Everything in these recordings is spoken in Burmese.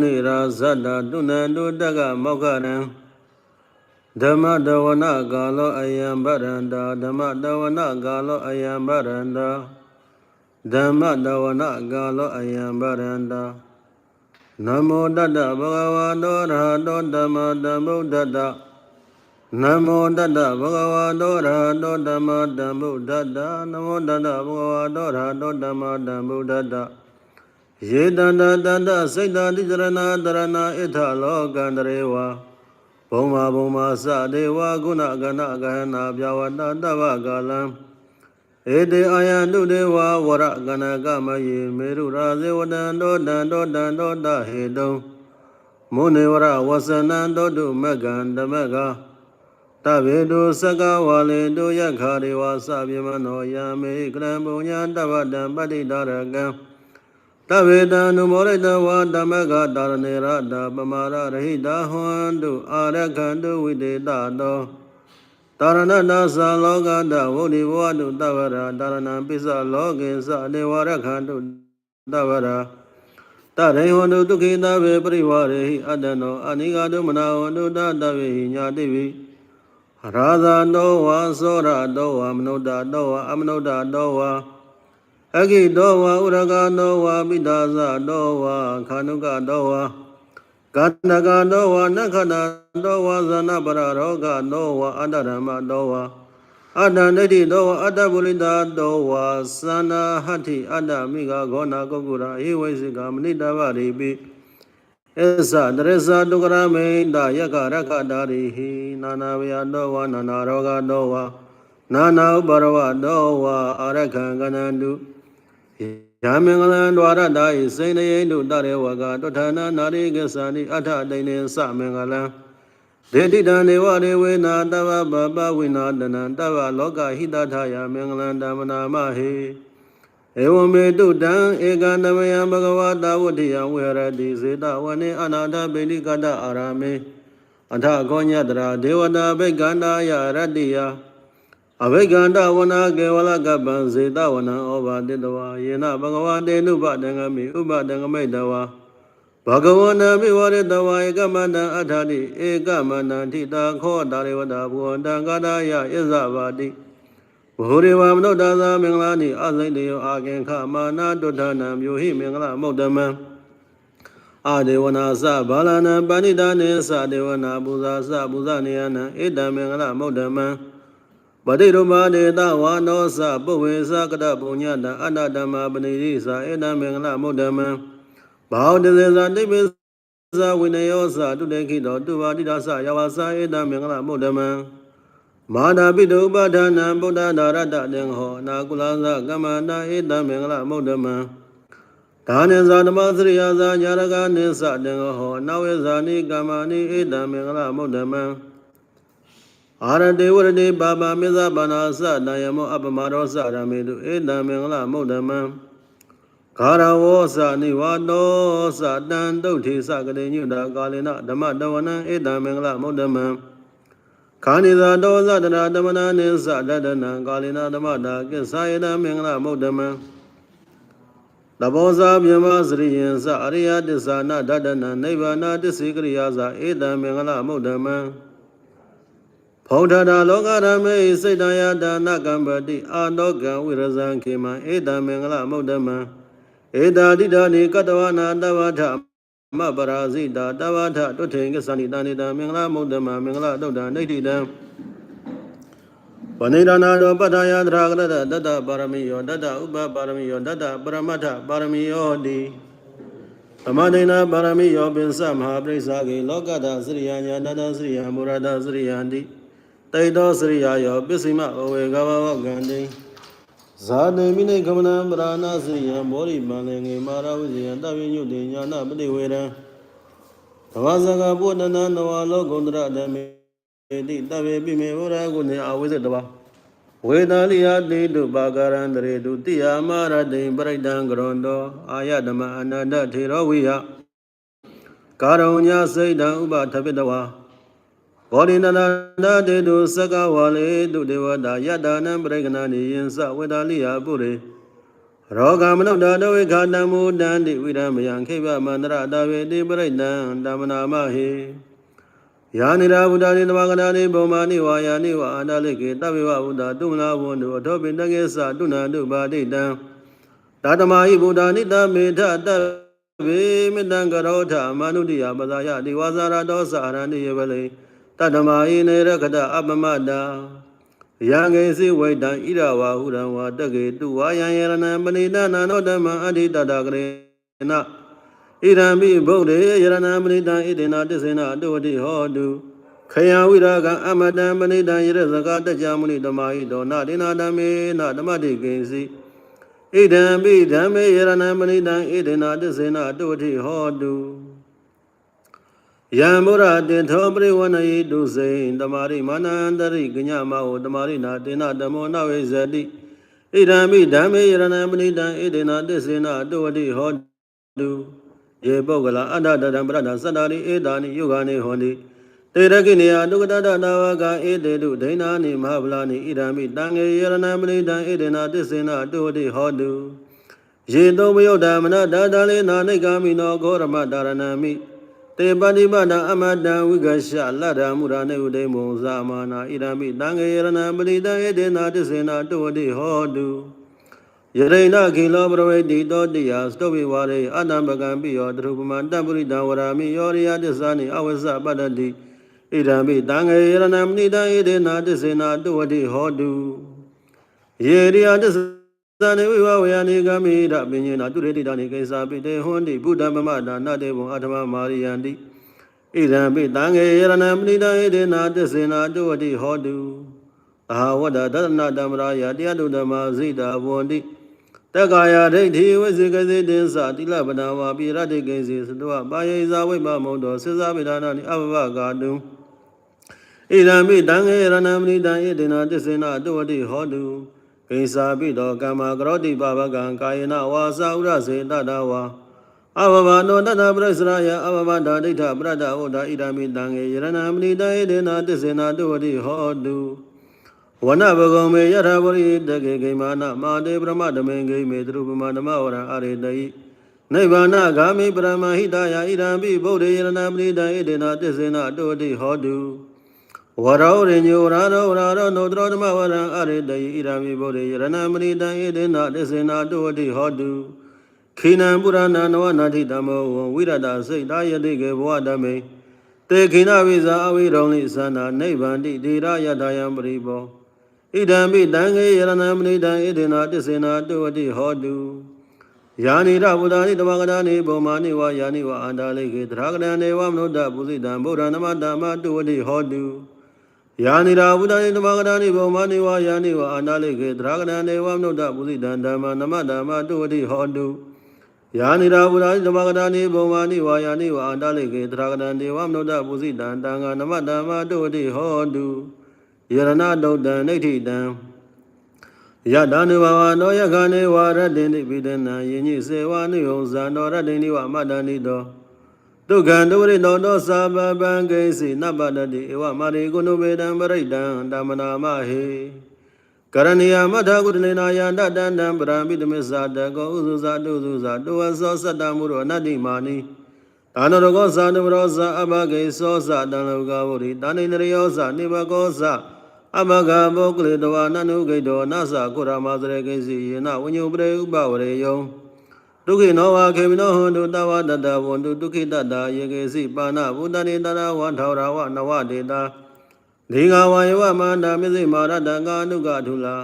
နိရာဇတ္တတုဏန္တုတက္ကမောက္ခရံဓမ္မတဝနာကာလောအယံဗရန္တာဓမ္မတဝနာကာလောအယံဗရန္တာဓမ္မတဝနာကာလောအယံဗရန္တာနမောတတ္တဘဂဝါတောရဟတောဓမ္မတမ္ဗုဒ္ဓတ္တနမောတတ္တဘဂဝါတောရဟတောဓမ္မတမ္ဗုဒ္ဓတ္တနမောတတ္တဘဂဝါတောရဟတောဓမ္မတမ္ဗုဒ္ဓတ္တ ယေတန္တတန္တစိတ်တတိစရဏတရဏဣထလောကန္တရေဝဘုံမာဘုံမာစဒေဝဂုဏကဏကဟနာပြဝတတဗ္ဗကာလံဧတေအာယန္တုဒေဝဝရကနကမယေမေရုရာဇေဝတံတောတံတောတံတောတဟေတုံမုနေဝရဝဆနံတောတုမကံဓမ္မကတဗေတုစကဝါလေတုယခာရေဝစပြေမနောယမေကရံပုညံတဗ္ဗတံပတိတရကံ တဗေတံနုမောရိတဝါဓမ္မကတာရဏေရတာပမာရရဟိတာဟွန္တုအာရခန္တုဝိတေတတောတာရဏနာသလောကတဝုဒိဘဝတုတဝရတာရဏံပိစ္ဆလောကေသဒေဝရခန္တုတဝရတရေဟွန္တုဒုက္ခိတဝေပရိဝရေဟိအတ္တနောအနိဂတုမနာဟွန္တုတတဝေဟိညာတိဝိရာဇာတောဝါသောရတောဝါမနုဿတောဝါအမနုဿတောဝါ အဂိတောဝါဥရကတောဝါပိဒါဇတောဝါခာနုကတောဝါကန္နကတောဝါနခဏတောဝါဇနပရရောဂတောဝါအတ္တဓမ္မတောဝါအတ္တဒိဋ္ဌိတောဝါအတ္တပုရိသတောဝါသန္နာဟတ္ထိအတ္တမိဂဂောနာကုက္ကုရာဧဝိစိကမနိတဗရိပိအစ္ဆတရစ္ဆဒုက္ခရမိန္ဒယကရခတာရိဟိနာနာဝယတောဝါနာနာရောဂတောဝါနာနာဥပရဝတောဝါအာရခံကနန္တု ယာမင်္ဂလံဒွါရတာဤစိန်ယေတုတရေဝကတောဌာနာနာရိကသနိအထတိန်နေသမင်္ဂလံဒေတိတံနေဝရေဝေနာတဗ္ဗပပဝိနာတနံတဗ္ဗလောကဟိတထယမင်္ဂလံဓမ္မနာမဟေဧဝမေတုတံဧကန္တမယံဘဂဝတာဝတ္တိယဝေရတိစေတဝနေအနာထပိဋိကတအာရမေအထခောညတရာဒေဝတာဘိက္ခန္တာယရတ္တိယ အဘိကန္တဝနာကေဝလကပံဇေတဝနံဩဘာတိတဝါယေနဘဂဝတေနုပတံဂမိဥပတံဂမိတဝါဘဂဝနံမိဝရတဝါဧကမန္တံအထာတိဧကမန္တံထိတာခောတာရေဝတာဘုဝန္တံကာတာယဣဇဘာတိဘုရေဝမနုဿာသမင်္ဂလာနိအစိတ်တယောအာကင်ခမာနာတုဋ္ဌာနံမြို့ဟိမင်္ဂလမုဒ္ဓမံအာဒေဝနာသဘာလနံပဏိတာနေသဒေဝနာပူဇာသပူဇာနေယနံဧတံမင်္ဂလမုဒ္ဓမံ ပတိရမဒေတဝါနောသပုဝေသကတပုညတအတ္တဓမ္မပဏိရိသဧတံမင်္ဂလမုဒ္ဓမံဘောဓဇေသတိပိသဝိနယောသတုတေခိတောတုဝါတိဒသယဝသဧတံမင်္ဂလမုဒ္ဓမံမာနာပိတုပဋ္ဌာနံဗုဒ္ဓဒါရတတေဟောနာကုလသကမ္မန္တဧတံမင်္ဂလမုဒ္ဓမံဒါနေဇာဓမ္မသရိယာဇာညာရကနိသတေဟောနဝေဇာနိကမ္မာနိဧတံမင်္ဂလမုဒ္ဓမံ အာရတေဝရတိပါပါမေဇပါဏာသတယမောအပမရောသရမေတုဧတံမင်္ဂလမုဒ္ဓမံဂါရဝောသနိဝါတောသတံတုဋ္ဌိသကတိညုတာကာလေနဓမ္မတဝနံဧတံမင်္ဂလမုဒ္ဓမံခာနိသာတောသတနာဓမ္မနာနိသတတနံကာလေနဓမ္မတာကိသယေတံမင်္ဂလမုဒ္ဓမံတဘောဇာမြမစရိယံသအရိယတစ္ဆာနဒတနံနိဗ္ဗာနတစ္ဆေကရိယာသဧတံမင်္ဂလမုဒ္ဓမံ ဖောဋ္ဌတာလောကရမေစိတ်တယဒါနကံပတိအာတောကံဝိရဇံခေမံဧတံမင်္ဂလမုဒ္ဓမံဧတာတိတာနိကတဝနာတဝထမပရာဇိတာတဝထတုထေင္ကသဏိတနိတံမင်္ဂလမုဒ္ဓမံမင်္ဂလတုတ်တံဒိဋ္ဌိတံဝနိဒနာတောပတ္ထယသရကရတတတပါရမီယောတတဥပပါရမီယောတတပရမတ္ထပါရမီယောတိသမဒိနာပါရမီယောပိသမဟာပရိစ္ဆာကေလောကတသရိယညာတတသရိယမူရတသရိယန္တိ တိတောစရိယာယောပစ္စည်းမအဝေကဘဝကံတိဇာတိမိနေကမနံပရာဏစရိယံမောရိမန္လေငေမာရဝိဇယံတပိညုတေညာနာပတိဝေရံသဝဇကပုတ္တနံနဝလောကုန္တရဓမေတိတဗေပိမေဝရကုနေအဝိဇ္ဇတဝဝေဒာလိယတိတုပါကရံတရေတုတိယမရတိပရိဒံကရွန်တောအာယတမအနန္တထေရဝိယကာရုညစိတ်တံဥပထပိတဝါ ဘောဓိနန္ဒတေတုသကဝါလေတုဒေဝတာယတနံပရိကနာနိယံသဝေဒာလိယပုရိရောဂမနုဿတဝိခာတံမူတံတိဝိရမယံခိဗမန္တရတဝေတိပရိတံတမနာမဟေယာနိရာဘုဒ္ဓနိတဝကနာနိဘုံမာနိဝါယာနိဝအာတလိကေတဗ္ဗေဝဘုဒ္ဓတုမနာဘုံတုအထောပိတကေသတုဏတုပါတိတံသာတမဟိဘုဒ္ဓနိတမေထတဗေမေတံကရောထမနုတိယပဇာယတိဝါစာရတောစာရဏိယဝလေ တတမဟိနေရကတအပမတံယံငေစိဝိတံဣရဝါဟုရံဝါတကေတုဝါယံယရဏံပဏိတနာနောဓမ္မအဋ္ဌိတတကရေနဣရံပိဗုဒ္ဓေယရဏံပဏိတံဣတေနာတစ္ဆေနအတုဝတိဟောတုခယံဝိရာကံအမတံပဏိတံယရဇကတကြမုနိဓမ္မာဟိတောနဒေနာဓမ္မေနဓမ္မတိကိဉ္စီဣဒံပိဓမ္မေယရဏံပဏိတံဣတေနာတစ္ဆေနအတုဝတိဟောတု ယံဗုဒ္ဓတေသောပရိဝဏယိတုစိံတမာရိမာနန္တရိကညမဟောတမာရိနာတေနဓမ္မောနဝိဇတိဣဒံပိဓမ္မေယရဏံပဏိတံဣတေနာတစ္ဆေနအတုဝတိဟောတုယေပုဂ္ဂလအတ္တတံပရဒသတ္တာရိဧတာနိယုဂာနိဟောတိတေရကိနေယဒုက္ကတတနာဝကဧတေတုဒိဏာနိမဟာဗလာနိဣဒံမိတံငေယရဏံပရိတံဣဒေနာတစ္ဆေနအတုဝတိဟောတုယေတုမယုတ်တမနတတလေနာနိဂာမိနောဂောရမတာရဏံမိ တေပတိပဒအမတံဝိကရှလတ္တမုရာနေဥဒိမုံဇာမာနာဣဒံမိတံငေယရဏံပရိတံဣဒေနာတစ္ဆေနအတုဝတိဟောတုယရိဏခိလောပရဝေတိတောတိယစတုဝိဝါရေအတ္တံပကံပိယောတရုပမံတပ္ပုရိတံဝရာမိယောရိယတစ္ဆာနိအဝဇ္ဇပတ္တတိဣဒံပိတံငေယရဏံမနိတံဣဒေနာတစ္ဆေနာတုဝတိဟောတုယေရိယတစ္ဆာနိဝိဝဝယနိကမိရပညေနာတုရေတိတနိကိစ္ဆာပိတေဟွန်တိဘုဒ္ဓမမဒါနတေဘုံအထမမာရိယန္တိဣဒံပိတံငေယရဏံမနိတံဣဒေနာတစ္ဆေနာတုဝတိဟောတုအာဝဒဒသနတမရာယတရားတုဓမ္မဇိတာဘဝန္တိတက္ကာယဒိဋ္ဌိဝိစေကစေတင်္စတိလပနာဝါပိရတိကိစေသတဝပါယေဇာဝိမမုံတော်စေဇာပိဒါနာနိအဘဘဂါတုဣဒံပိတံငေရဏံမနိတံဣဒေနာတစ္ဆေနအတုဝတိဟောတု ကိဉ္စာပိတောကမ္မာကရောတိပပကံကာယေနဝါစာဥရစေတတဝါအဘဘနောတတပရိစရယအဘဘဒဒိဋ္ဌပရတဝဒဣဒံပိတံငေရဏံမနိတံဣဒေနာတစ္ဆေနအတုဝတိဟောတုဝနဘဂုံမေယထာပရိတကေဂိမာနမာတေပရမဓမေဂိမေသူပမဓမ္မဝရံအရေတိနိဗ္ဗာနဂာမိပရမဟိတယဣဒံပိဗုဒ္ဓေယရဏပရိတံဣဒေနာတစ္ဆေနအတုတိဟောတု ဝရောရိညောရာရောရာရောနောတရောဓမ္မဝရံအရေတိဣဒံပိဗုဒ္ဓေယရဏပရိတံဣဒေနာတစ္ဆေနအတုတိဟောတုခိနံပုရဏနဝနာတိတမောဝိရတစိတ်တာယတိကေဘဝဓမေတေခိနဝိဇာအဝိရောင်လိသန္နာနိဗ္ဗန္တိဒေရယတယံပရိဘောဣဒံပိတံငေယရဏံမနိတံဣဒေနာတစ္ဆေနာတုဝတိဟောတုယာနိရဘုဒ္ဓနိတမကရဏိဘုံမာနိဝါယာနိဝါအန္တာလိခေသရကရဏေဝမနုဿပုစိတံဗုဒ္ဓနမတမတုဝတိဟောတု ယာနိရာဘုဒ္ဓနိတမကရဏိဘုံမာနိဝါယာနိဝါအန္တာလိခေသရကရဏေဝမနုဿပုစိတံဓမ္မနမတမတုဝတိဟောတုယာနိရာဘုဒ္ဓနိတမကရဏိဘုံမာနိဝါယာနိဝါအန္တာလိခေသရကရဏေဝမနုဿပုစိတံတံဃာနမတမတုဝတိဟောတုယရဏတုတ်တံဒိဋ္ဌိတံယတနုဘဝနောယခာနေဝရတ္တိပိဒနာယညိစေဝနုယုံဇာနောရတ္တိဝမတ္တနိတော ဒုက္ခံဒုရိတောသောသာပပံကိစီနပတ္တိဧဝမာရိကုဏုပေတံပရိတံဓမ္မနာမဟေကရဏီယမထကုတလေနာယတတန္တံပရမိတမစ္ဆာတကောဥစုဇာတုစုဇာတောဝသောစတ္တမှုရောအနတ္တိမာနိဒါနရကောဇာနဝရောဇာအဘဂေသောဇာတံလောကဝရိတာနိနရယောဇာနိဘကောဇာအမဂဘောကလေတဝနနုဂိတောနသကုရမသရေကိစီယေနဝညုပရေဥပဝရေယော ဒုက္ခိနောဝခေမိနောဟွန်တုတဝတတဝန္တုဒုက္ခိတတယေကေစီပါဏဘုဒ္ဓနေတရဝထောရဝနဝဒေတာဒေဃဝါယဝမန္တာမြစိမာရတံကာနုကထုလာ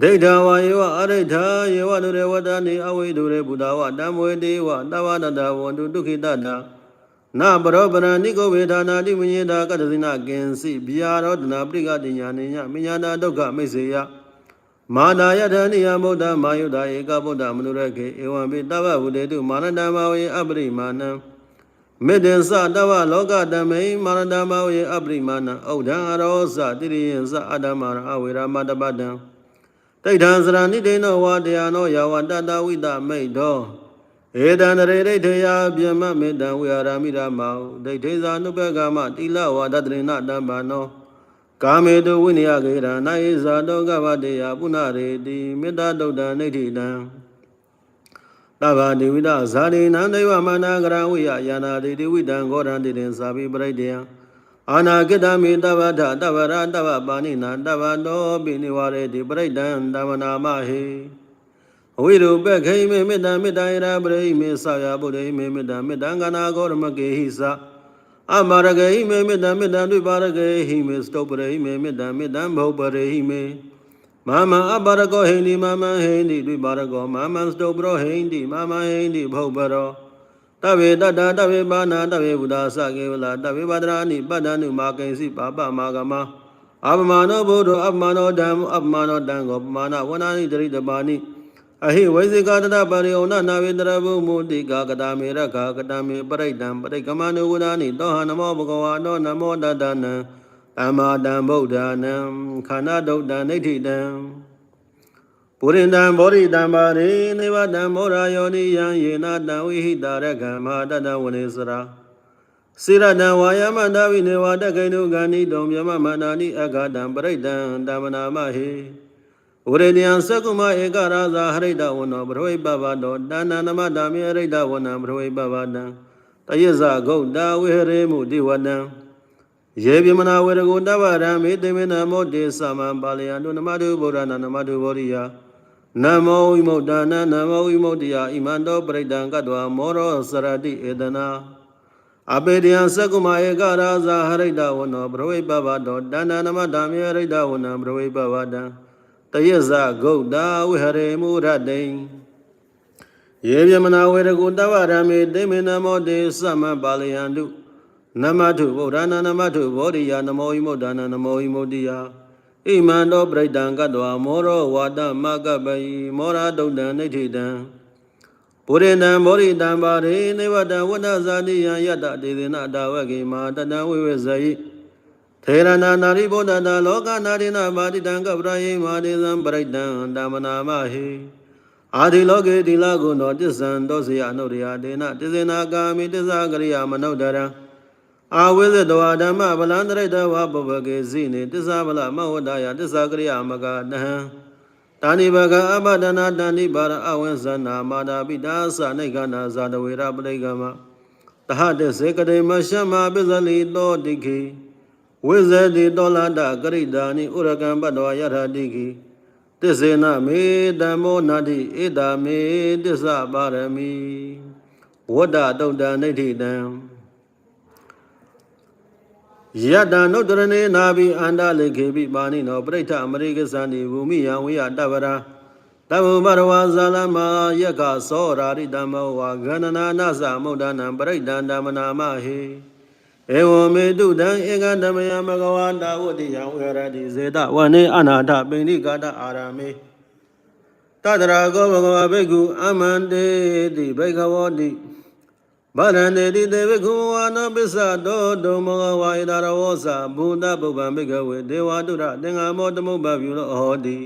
ဒိဋ္ဌဝါယေဝအရိဋ္ဌယေဝနုရေဝတ္တနိအဝိဒုရေဘုဒ္ဓဝတံမွေတေဝတဝတတဝန္တုဒုက္ခိတတနပရောပရဏိကိုဝေဒနာတိဝိညေတာကတ္တဇိနကင်စီဗျာရောဒနာပရိကတိညာနေညမညာနာဒုက္ခမိတ်စေယ မာနာယထနိယမုဒ္ဒမာယုဒဧကဗုဒ္ဓမနုရခေဧဝံပိတဗ္ဗဝုတေတုမာနတမဝေအပရိမာဏံမေတ္တသတဝလောကတမိမာနတမဝေအပရိမာဏံဩဒံအရောဇတိရိယံသအတ္တမရအဝေရမတပတံတိဋ္ဌံစရဏိတေနောဝတရားနောယဝတတဝိတမိတ်သောဧတံတရေဒိဋ္ဌယပြမမေတံဝိဟာရမိရမောဒိဋ္ဌိဇာနုပကမတိလဝါဒတရိဏတမ္ပနော ကာမေတုဝိနယကေရနာယေဇာတောကဗတေယပုဏ္ဏရေတိမေတ္တာတုတ်တံနိဋ္ဌိတံတဗ္ဗဒေဝိတဇာတိနံဒိဝမနာကရဝိယယာနာတိတိဝိတံဂောရံတိတင်သာဘိပရိတယံအာနာကိတမိတဗ္ဗထတဗ္ဗရတဗ္ဗပါဏိနာတဗ္ဗတောပိနိဝရေတိပရိတံတမနာမဟေအဝိရုပခိမေမေတ္တမေတ္တယရပရိမေသယဗုဒ္ဓိမေမေတ္တမေတ္တကနာဂောရမကေဟိသ အမရဂေဟိမေမေတ္တမေတ္တဒွိပါရဂေဟိမေစတုပရိမေမေတ္တမေတ္တဘုပ္ပရိဟိမေမမအပရကောဟိန္ဒီမမဟိန္ဒီဒွိပါရကောမမစတုပရောဟိန္ဒီမမဟိန္ဒီဘုပ္ပရောတဗေတတတဗေပါဏတဗေဘုဒ္ဓသကေဝလာတဗေပဒရာနိပတ္တနုမာကိဉ္စီပါပမာဂမအပမနောဘုဒ္ဓအပမနောဓမ္မအပမနောတံကိုပမာဏဝနာနိတရိတပါနိ အဟိဝိဇိကတတပရိယုဏနာဝေတရဘုမုတိကာကတာမေရခာကတမေပရိဒံပရိကမနုဝဒာနိတောဟနမောဘဂဝါတောနမောတတနံသမ္မာတံဗုဒ္ဓနံခန္ဓာဒုတ်တံဒိဋ္ဌိတံပုရိန္တံဘောရိတံပါရိနေဝတံမောရာယောနိယံယေနတံဝိဟိတာရကံမဟာတတဝနေစရာစိရတံဝါယမတဝိနေဝတကိနုဂန္နိတုံမြမမန္တာနိအဂတံပရိဒံတမနာမဟေ उरेलियांसकुमा एकराजा हरिदावो न भ्रुवै बवादो दानानमादामि हरिदावो न भ्रुवै बवादा तयजा गौदा विहरे मुदिवदा ये विमना विरगुदवरामि दिमिन मोदि समं बालयानु नमधुबुरान नमधुबुरिया नमो विमौदान नमो विमौदिया इमान्दो परिदाङ्गद्वा मोरो सरदि एदना अबेदियांसकुमा एकराजा हरिदावो न भ्रुवै बवादो दानानमादामि हरिदावो न भ्रुवै बवादा တယဇဂုတ်တာဝေဟရေမုတိဝတံယေပြမနာဝေရကုတဗ္ဗရံမေတေမေနမောတေသမံပါလယံတုနမတုဗုဒ္ဓနာနမတုဗောရိယနမောဝိမုဒ္ဒနာနမောဝိမုဒ္ဒယဣမန္တောပရိဒံကတ္တဝမောရောစရတိဧတနာအပေတယံသက္ကုမဧကရာဇာဟရိတဝနောဘရဝိပပတောတဏ္ဏနမတမေဟရိတဝနံဘရဝိပပတံတယဇဂုတ်တာဝိဟရေမုရတိံယေပြမနာဝေရကုတဗ္ဗရမေတေမေနမောတေသမံပါလယံတုနမထုဗုဒ္ဓနာနမထုဘောရိယနမောဟိမုဒ္ဒနာနမောဟိမုဒ္ဒိယဣမန္တောပရိဒံကတ္တဝမောရောဝါဒမကပယိမောရဒုတ်တံနိဋ္ဌိတံပုရိန္တံဘောရိတံပါရိနေဝတံဝတ္တဇာတိယံယတတေသေနတာဝကေမာတတံဝိဝေဇယိ ထေရနာနာရိဗုဒ္ဓတာလောကနာရိနာပါတိတံကပရယေမာတိသံပရိဒံတမနာမဟိအာဒီလောကေတိလကုဏောတစ္ဆံတောစယအနုရိယတေနတစ္ဆေနာကာမိတစ္ဆာကရိယာမနုဿရံအာဝိဇ္ဇတဝဓမ္မဗလန္တရိတဝပပကေဇိနေတစ္ဆာဗလမဝဒယတစ္ဆာကရိယာမကနဟံတာနိဘကအပဒနာတဏိပါရအဝိဇ္ဇနာမာတာပိတာသနိကနာဇာတဝေရပရိကမတဟတစေကရေမရှမပိဇလိတောတိခိ ဝိဇ္ဇတိတောလတကရိတာနိဥရကံပတ္တဝယထာတိခိတစ္ဆေနမေတမောနာတိဧတာမေတစ္ဆပါရမီဝတ္တတုတ်တနိဋ္ဌိတံယတနုတရဏေနာဘိအန္တလေခေပိပါဏိနောပရိဋ္ဌအမရိကသန္တိဘူမိယံဝိယတဗရာတဗ္ဗမရဝဇာလမယက္ခသောရာရိတမောဝါဂန္နနာနသမုဒ္ဒနာပရိဋ္ဌံဓမ္မနာမဟေ ဧဝမေတုတံဧကဓမ္မယမဂဝါတာဝတိယံဝေရတိဇေတဝနေအနာထပိဏိကာတအာရမေတတရာကောဘဂဝဘိက္ခုအမန္တေတိဘိက္ခဝောတိဗရန္တေတိတေဘိက္ခုဝါနောပစ္စတောဒုမောဝါဣဒရဝောသဘုဒ္ဓပုဗ္ဗံဘိက္ခဝေဒေဝတုရသင်္ဃမောတမုပ္ပပြုလောဟောတိ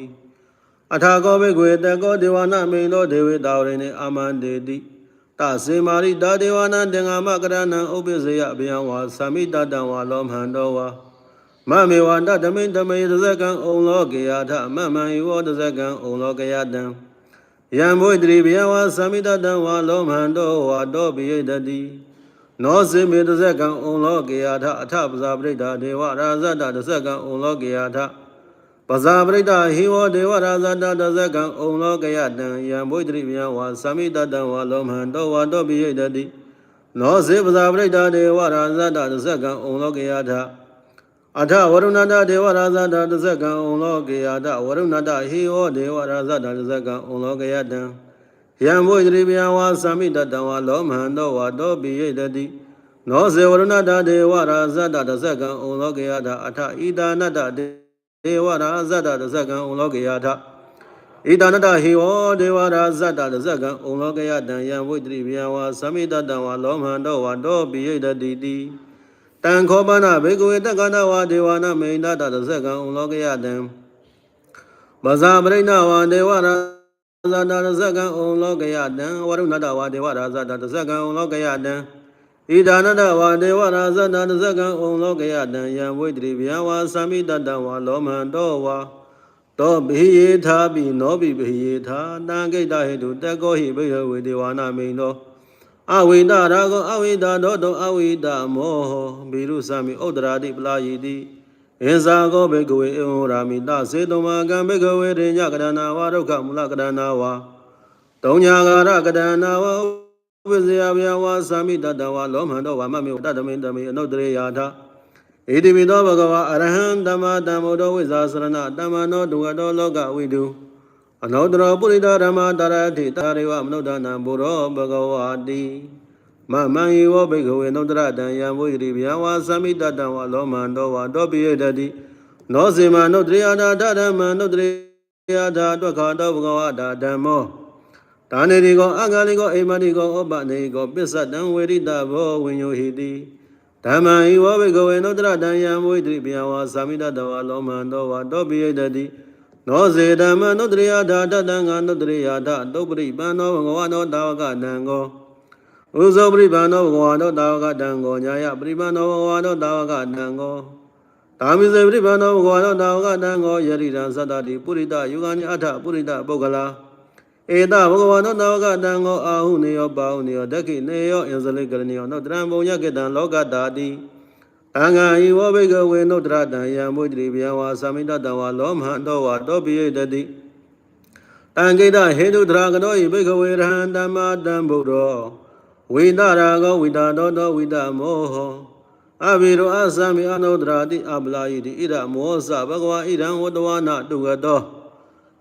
အထာကောဘိက္ခွေတကောဒေဝနာမိန်သောဒေဝတာဝရိနေအမန္တေတိ တစေမာရိတာဒေဝနာသင်္ဃမကရဏံဥပ္ပဇေယအဗျံဝါသမိတတံဝါလောမဟန္တောဝါမမေဝန္တဓမိန်ဓမေသဇကံဩလောကေယထမမံယောသဇကံဩလောကေယတံယံဘုဒ္ဓရိဗျဝါသမိတတံဝါလောမဟန္တောဝါတောပိယတတိနောစေမေသဇကံဩလောကေယထအထပဇာပရိဒ္ဓဒေဝရာဇတသဇကံဩလောကေယထ ပဇာပရိဒ္ဓဟိဝဒေဝရာဇတသဇကံဩလောကေယတံယံဘုဒ္ဓရိဗျဝါသမိတတံဝါလောမဟန္တောဝါတောပိယတတိနောစေပဇာပရိဒ္ဓဒေဝရာဇတသဇကံဩလောကေယထအထဝရုဏတဒေဝရာဇတတဇကံဩလောကေယတဝရုဏတဟိဝဒေဝရာဇတတဇကံဩလောကေယတံယံဘုဒ္ဓရိဗျဝါသမိတတံဝါလောမဟန္တောဝါတောပိယတတိနောဇေဝရုဏတဒေဝရာဇတတဇကံဩလောကေယတအထဣဒာနတဒေ ဝရာဇတတဇကံဩလောကေယတဣဒာနတဟိဝဒေဝရာဇတတဇကံဩလောကေယတံယံဘုဒ္ဓရိဗျဝါသမိတတံဝါလောမဟန္တောဝါတောပိယတတိတိတံခောပနာဘေကဝေတက္ကနာဝါဒေဝနာမိန်ဒတတဇကံဥလောကယတံမဇာပရိဏဝါဒေဝရာဇာတတဇကံဥလောကယတံဝရုဏတဝါဒေဝရာဇာတတဇကံဥလောကယတံ ဣဒာနတဝါဒေဝရာဇာတတဇကံဥလောကယတံယံဝိတ္တိဗျာဝါသမိတတံဝါလောမန္တောဝါတောဘိယေသာပိနောပိဘိယေသာတံကိတ္တဟေတုတက္ကောဟိဘိဟဝေဒေဝနာမိန်သောအဝိဒရာဂောအဝိဒဒောတောအဝိဒမောဟဘိရုသမိဥဒ္ဒရာတိပလာယိတိဣဇာကောဘေကဝေဧဝရာမိတစေတုမကံဘေကဝေရိညကရဏဝါဒုက္ခမူလကရဏဝါတုံညာဂရကရဏဝါ ဝိဇယဗျာဝါသာမိတတဝါလောမန္တောဝမမေတတမိတမိအနုတ္တရေယာထဣတိပိသောဘဂဝါအရဟံသမ္မာသမ္ဗုဒ္ဓဝိဇာစရဏတမ္မနောဒုဝတောလောကဝိတုအနောတရောပုရိသဓမ္မတရတိတာရေဝမနုဿနံဘုရောဘဂဝါတိမမံယေဝဘိကဝေနုတ္တရတံယံဝိရိဗျာဝါသမိတတံဝါလောမန္တောဝါတောပိယတတိနောစေမနုတ္တရိယတာဓမ္မနုတ္တရိယတာတွက်ခါတောဘဂဝါတာဓမ္မော ဒါနေဒီကောအဂါလိကောအိမတိကောဩပနေကောပစ္စတံဝေရိတဘောဝိညုဟိတိဓမ္မံဤဝဘိကဝေနုတ္တရတံယံဝိတိပြဝါသာမိတတဝါလောမန္တောဝါတောပိယတတိနောစေဓမ္မနုတ္တရိယဓာတတံငါနုတ္တရိယဓာတုပ္ပရိပန္နောဘဂဝါနောတာဝကတံကောဥဇောပရိပန္နောဘဂဝါနောတာဝကတံကောညာယပရိပန္နောဘဂဝါနောတာဝကတံကောသာမိစေပရိပန္နောဘဂဝါနောတာဝကတံကောယရိတံသတ္တတိပုရိတယုဂာနိအထပုရိတပုဂ္ဂလာ ဧတဘဂဝါနောတာဝကတံကောအာဟုနေယောပါဟုနေယောဒက္ခိနေယောအင်ဇလိကရဏီယောနောတရံဘုံညကေတံလောကတာတိအင်္ဂါဤဝဘိကဝေနုတ္တရတံယံမုဒ္ဒရိဗျံဝါသမိတတံဝါလောမဟံတောဝါတောပိယတတိတံကိတဟေတုတရာကတောဤဘိကဝေရဟံတမ္မာတံဗုဒ္ဓောဝိတရာကောဝိတာတောတောဝိတမောဟောအဘိရောအသမိအနုတ္တရာတိအပလာယိတိဣရမောသဘဂဝါဣရံဝတ္တဝနာတုဂတော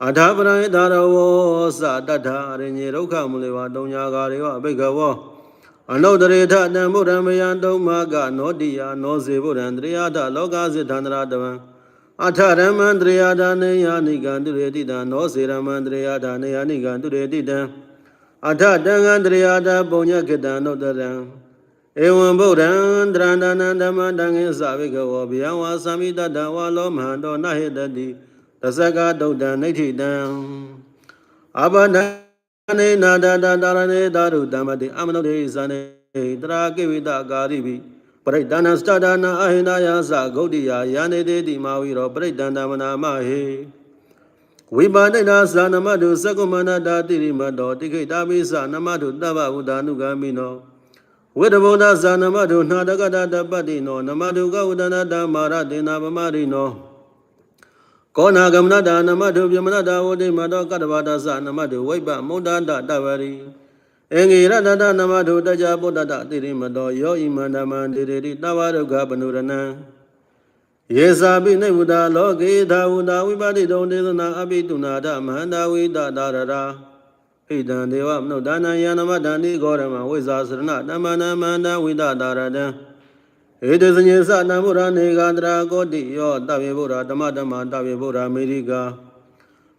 အထာပရိဒါရဝောသတတ္ထာရညေဒုက္ခမူလေဝတုံညာဂါရေဝအဘိကဝောအနုတ္တရေထတံဗုဒ္ဓမယံတုံမကနောတိယနောစေဗုဒ္ဓံတရိယာထလောကစိသန္တရာတဝံအထရမံတရိယာဒနေယနိကံတုရေတိတံနောစေရမံတရိယာဒနေယနိကံတုရေတိတံအထတံငံတရိယာဒပုံညကတံနုတ္တရံဧဝံဗုဒ္ဓံတရန္တနံဓမ္မတံငေသဗိကဝောဗျံဝါသမိတတံဝါလောမဟံတောနဟေတတိ တသကဒုတ်တံနိဋ္ဌိတံအဘဒနေနာဒတာတာရဏေသာရုတမတိအမနုတေသနေတရာကိဝိတကာရိပိပရိဒဏစတဒါနာအဟိန္ဒယသဂௌတိယယာနေတေတိမာဝီရောပရိဒန္တမနာမဟေဝိပါဒိတာသနမတုသကုမန္တတာတိရိမတောတိခိတာပိသနမတုတဗ္ဗဝုဒာနုဂာမိနောဝိတဗုဒ္ဓသနမတုနှာတကတတပတ္တိနောနမတုကဝုဒနာတမာရတေနာပမရိနော ကောနာဂမနတာနမတုပြမနတာဝတိမတောကတ္တဗာဒသနမတုဝိပ္ပမုဒ္ဒတတဝရီအင်္ဂေရတတနမတုတကြပုဒ္ဒတတိရိမတောယောဣမန္တမံတိရိတိတဝရုက္ခပနုရဏံယေသာပိနေဝုဒလောကေသာဝုဒဝိပတိတုံဒေသနာအပိတုနာဒမဟန္တာဝိတတာရရာဣဒံဒေဝမနုဒါနံယနမတန္တိဂောရမဝိဇာစရဏတမ္မနမန္တဝိတတာရတံ ဧတစညေသနံဗုဒ္ဓနေကတရာကောတိယောတဝေဗုဒ္ဓဓမ္မဓမ္မတဝေဗုဒ္ဓအမေရိကာ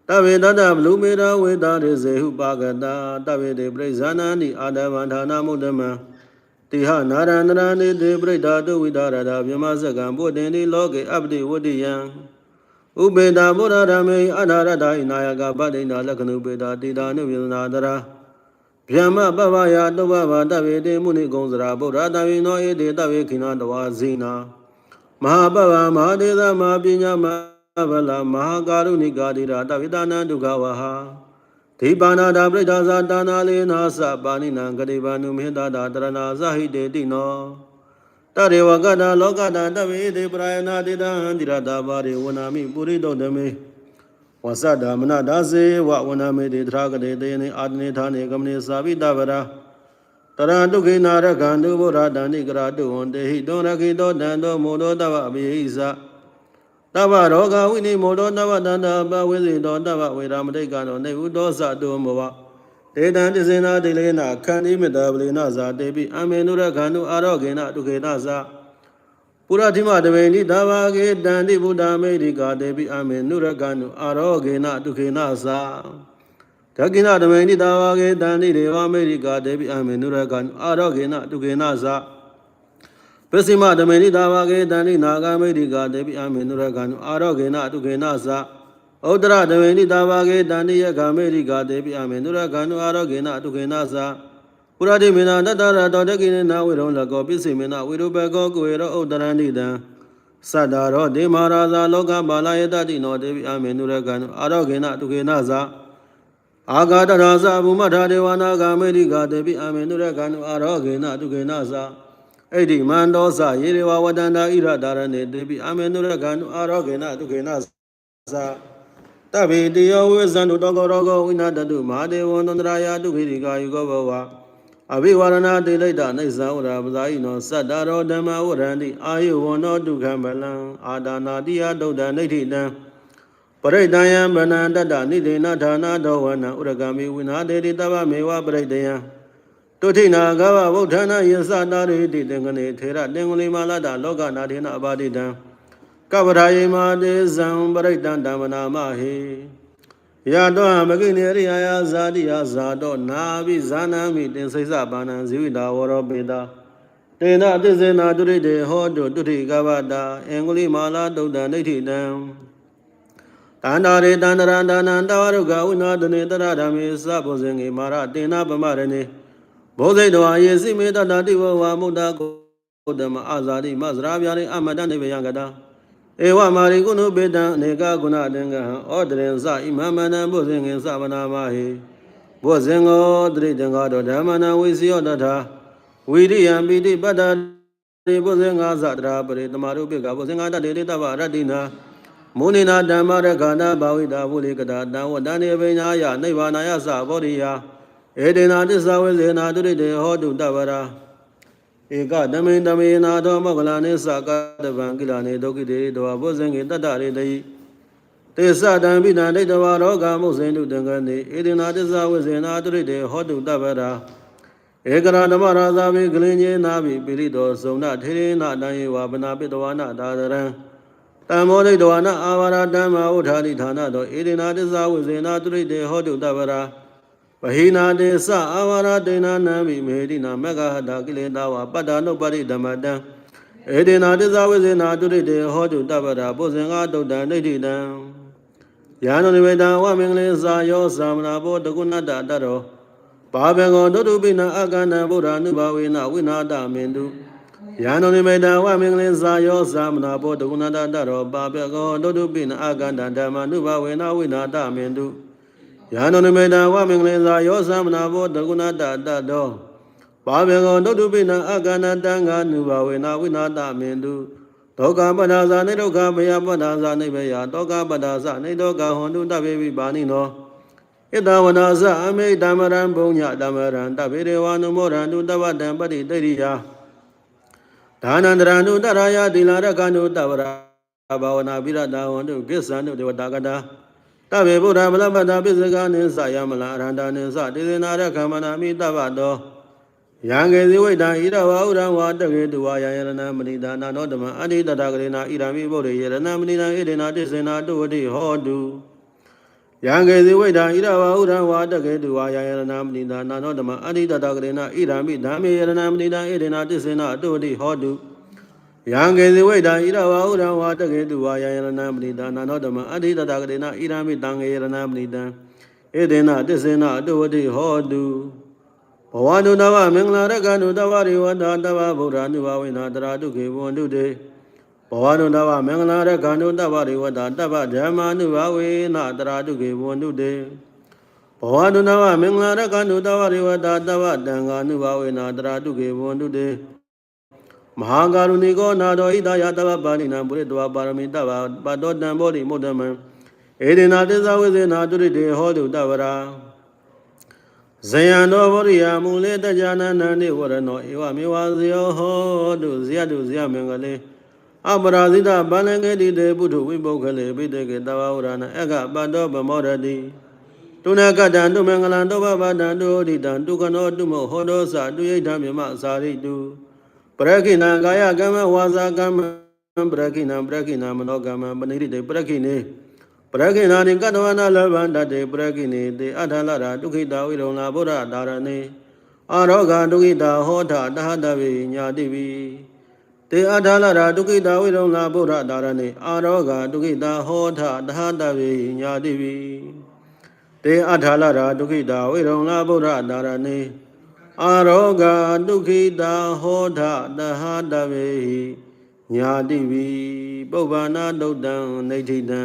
တဝေတတဘလူမေရာဝေတာရေဇေဟုပါကတာတဝေတေပရိဇာနာနိအာဒဝန္ဌာနာမုဒ္ဓမံတိဟနာရန္တရာနေတေပရိဒါတုဝိဒါရတာမြမစကံဘုဒ္ဓင်ဒီလောကေအပတိဝတ္တိယံဥပေတာဗုဒ္ဓဓမ္မေအထာရတာဣနာယကဗတ္တိနာလက္ခဏုပေတာတိတာနုယနာတရာ ဗျမ္မပပယတုပ္ပဘာတဝေတေမုနိကုံစရာဗုဒ္ဓတဝေနောဧတေတဝေခိနာတဝါဇိနာမဟာပပမဟာဒေသမဟာပညာမဗလမဟာကာရုဏိကာတိရာတဝိတနာဒုက္ခဝဟာဒီပါဏာတာပရိဒါဇာတာနာလေနာသပါဏိနံဂတိဘာနုမေတ္တာတာတရဏာဇဟိတေတိနောတရေဝကတာလောကတာတဝေတေပရယနာတိတံတိရတာပါရိဝနာမိပုရိတောတမေ ဝသဒမနဒါစေဝဝနမေတိသရကတေတေနေအာတနေဌာနေကမနေသာပိတဗရာတရံဒုက္ခိနာရကံတုဘုရားတန္တိကရာတုဝန္တေဟိတောရခိတောတံတောမောတောတဗ္ဗအပိဟိသတဗ္ဗရောဂဝိနိမောတောတဗ္ဗတန္တာပဝိဇိတောတဗ္ဗဝေရမတိကနောနေဟုတောသတုမောဝတေတံတိစေနာတိလေနာခန္တိမေတ္တာပလိနာဇာတေပိအမေနုရခန္တုအာရောဂေနဒုခေနသ ပုရတိမတဝေနိသာဝကေတန္တိဗုဒ္ဓမေရိကာတေပိအမေနုရကန္တုအာရောဂေနဒုခေနသဒကိနတဝေနိသာဝကေတန္တိဒေဝမေရိကာတေပိအမေနုရကန္တုအာရောဂေနဒုခေနသပစ္စည်းမတမေနိသာဝကေတန္တိနာဂမေရိကာတေပိအမေနုရကန္တုအာရောဂေနဒုခေနသဩတရတဝေနိသာဝကေတန္တိယဂမေရိကာတေပိအမေနုရကန္တုအာရောဂေနဒုခေနသ ပုရတိမေနတတရတောတကိနေနာဝေရုံလကောပိစိမေနဝေရုပကောကိုေရောဥတရန္တိတံသတ္တရောဒေမရာဇာလောကပါလာယတတိနောဒေဝိအမေနုရကံအာရောဂေနတုခေနဇာအာဂါတရာဇဘုမထာဒေဝနာဂာမေတိကာဒေဝိအမေနုရကံအာရောဂေနတုခေနဇာဣတိမန္တောဇယေရဝဝတန္တာဣရဒါရဏေဒေဝိအမေနုရကံအာရောဂေနတုခေနဇာတဗေတယောဝေဇန္တုတောကောရောဂဝိနာတတုမဟာဒေဝန္တန္တရာယတုခိတိကာယုကောဘဝ အဘိဝရဏတေလိတ္တနိစ္စဝရပဇာယိနောသတ္တရောဓမ္မဝရန္တိအာယုဝနောဒုက္ခမလံအာဒါနာတိယဒုဒ္ဒနိဋ္ဌိတံပရိဒံယံဗနန္တတ္တနိဒေနဌာနာတော်ဝနဥရကမိဝိနာတေတိတဗ္ဗမေဝပရိဒယံတုထိနာကဗဗုဒ္ဓနာယသတာရိတိတေငနေထေရတေငလိမာလတလောကနာထေနအပါတိတံကဗရာယေမာတေဇံပရိဒံဓမ္မနာမဟေ ယတောမကိနေရိယာယဇာတိယဇာတောနာဘိဇာနာမိတင်စိစ္ဆပါဏံဇိဝိတာဝရောပေတာတေနသစ္စေနာတုရိတေဟောတုတုထိကဗတာအင်္ဂလိမာလာတုဒ္ဒနိဋ္ဌိတံတန္တာရေတန္တရန္တနံတဝရုကဝိနာတနေတရဓမေသဗ္ဗဇင်္ဂေမာရတေနပမရဏေဘောဇိတဝါယေစိမေတတတိဝဝမုဒ္ဒကိုတမအာဇာတိမဇရာဗျာရိအမတနိဗ္ဗယံကတာ ဧဝမာရိကုဏုပေတံအနေကကုဏတင်္ဂဟံဩတရင်စဣမမနံဘုဇင်ငင်သဗနာမဟေဘုဇင်ကိုတရိတင်္ဂတောဓမ္မနံဝိစီယောတထာဝိရိယံပိတိပတ္တတိဘုဇင်္ဂသတရာပရိတမရုပိကဘုဇင်္ဂတတေတိတဗ္ဗရတ္တိနာမုနိနာဓမ္မရခန္ဓာဘာဝိတာဘုလိကတာတံဝတ္တနေပိညာယနိဗ္ဗာနယသဘောရိယဧတေနာတစ္ဆဝေဇေနာတုရိတေဟောတုတဗ္ဗရာ ဧကဓမေဓမေနာသောမောကလနေသကတဗံကိလနေဒုက္ခိတေတောဘုဇင်္ဂေတတ္တရေတိတေသတံပိဏဒိဋ္ဌဝရောဂမုဇင်တုတံကနေဧတေနာတစ္ဆဝေဇေနာတုရိတေဟောတုတဗ္ဗရာဧကရာဓမ္မရာဇာမေကလင်းကျေနာဘိပိရိတောဇုံနထေရေနတံယေဝဗနာပိတဝနာဒါဒရံတံမောဒိဋ္ဌဝနာအာဝရတံမဥထာတိဌာနတောဧတေနာတစ္ဆဝေဇေနာတုရိတေဟောတုတဗ္ဗရာ ဝဟိနာတေသအာဝရတေနာနံမိမေတိနာမဂ္ဂဟတာကိလေသာဝပတ္တာနုပရိဓမ္မတံဧတေနာတစ္ဆဝေဇေနာတုရိတေဟောတုတဗ္ဗရာပုဇင်္ဂတုတ်တံဒိဋ္ဌိတံယာနုနိဝေတံဝမင်္ဂလေသာယောသမနာဘောတကုဏတ္တတရောဘာဘေကောဒုတုပိနအကန္တဗုဒ္ဓ ानु ဘဝေနဝိနာတမင်တုယာနုနိမေတံဝမင်္ဂလေသာယောသမနာဘောတကုဏတ္တတရောဘာဘေကောဒုတုပိနအကန္တဓမ္မ ानु ဘဝေနဝိနာတမင်တု ယာနုနိမေတံဝမင်္ဂလေသာယောသမနာဘောတကုဏတ္တတတောဘာဘေကောဒုတုပိနအကန္တတံဃာ ानु ဘဝေနဝိနာတမင်တုဒုက္ခပဒါဇာနေဒုက္ခမယပဒါဇာနေဘယဒုက္ခပဒါဇာနေဒုက္ခဟွန်တုတဗေဝိပါဏိနောဣတဝနာဇအမိဓမ္မရံဘုံညဓမ္မရံတဗေရေဝနုမောရံတုတဝတံပတိတိရိယာဒါနန္တရံတုတရာယသီလာရကံတုတဝရဘာဝနာပိရတာဝန္တုကိစ္ဆန္တုဒေဝတာကတာ တဗေဗုဒ္ဓမလပတ္တပိစကနိသယမလအရဟန္တာနိသတေဇနာရခမနာမိတဗ္ဗတောယံကေဇိဝိတံဣရဝဥရံဝါတကေတုဝါယယရဏမဏိဒါနာနောဓမ္မအဋ္ဌိတတကရေနာဣရမိဗုဒ္ဓေယရဏမဏိနံဣဒေနာတိစေနာတုဝတိဟောတုယံကေဇိဝိတံဣရဝဥရံဝါတကေတုဝါယယရဏမဏိဒါနာနောဓမ္မအဋ္ဌိတတကရေနာဣရမိဓမ္မေယရဏမဏိနံဣဒေနာတိစေနာတုဝတိဟောတု ယံကေဇိဝိတံဣရဝဥရံဝါတကေတုဝါယယရဏမဏိဒါနာနောဓမ္မအဋ္ဌိတတကရေနာဣရမိတံငေယရဏမဏိတံဣဒေနာတိစေနာတုဝတိဟောတုဘဝတုတဝမင်္ဂလာရကတုတဝရိဝတ္တတဝဗုဒ္ဓ ानु ဘဝိနာတရာတုခေဘဝန္တုတေဘဝတုတဝမင်္ဂလာရကတုတဝရိဝတ္တတဗ္ဗဓမ္မာနုဘဝေနာတရာတုခေဘဝန္တုတေဘဝတုတဝမင်္ဂလာရကတုတဝရိဝတ္တတဗ္ဗတံဃာနုဘဝေနာတရာတုခေဘဝန္တုတေ မဟာကာရုဏိကောနာတော်ဣဒယတဗ္ဗပါဠိနံပုရိတဝပါရမိတဗ္ဗပတ္တောတံဘောဓိမုဒ္ဓမံဧဒေနာတိသဝေဇေနာတုရိတေဟောတုတဗ္ဗရာဇယံတော်ဗောရိယမူလေတကြနန္နနိဝရနောဧဝမေဝဇယောဟောတုဇယတုဇယမင်္ဂလေအပရာဇိတဗန္လကေတိတေပုထုဝိပုခလေပိတေကေတဝဝရဏအကပတ္တောဗမောရတိတုနကတံတုမင်္ဂလံတောဘဗတံတုဟိတံတုကနောတုမောဟောတောသတုယိဋ္ဌမြမစာရိတု ပရခိဏကာယကမ္မဝါစာကမ္မပရခိဏပရခိဏမနောကမ္မပဏိတိတေပရခိနေပရကိနာနိကတဝနာလဗန္တတေပရကိနေတေအထာလရာဒုခိတာဝိရုံလာဗုဒ္ဓဒါရဏေအာရောဂဒုခိတာဟောထတဟတဝိညာတိပိတေအထာလရာဒုခိတာဝိရုံလာဗုဒ္ဓဒါရဏေအာရောဂဒုခိတာဟောထတဟတဝိညာတိပိတေအထာလရာဒုခိတာဝိရုံလာဗုဒ္ဓဒါရဏေ အာရောဂဒုခိတာဟောထတဟတဝိညာတိဝီပုဗ္ဗာနာတုတ်တံနေဋ္ဌိတံ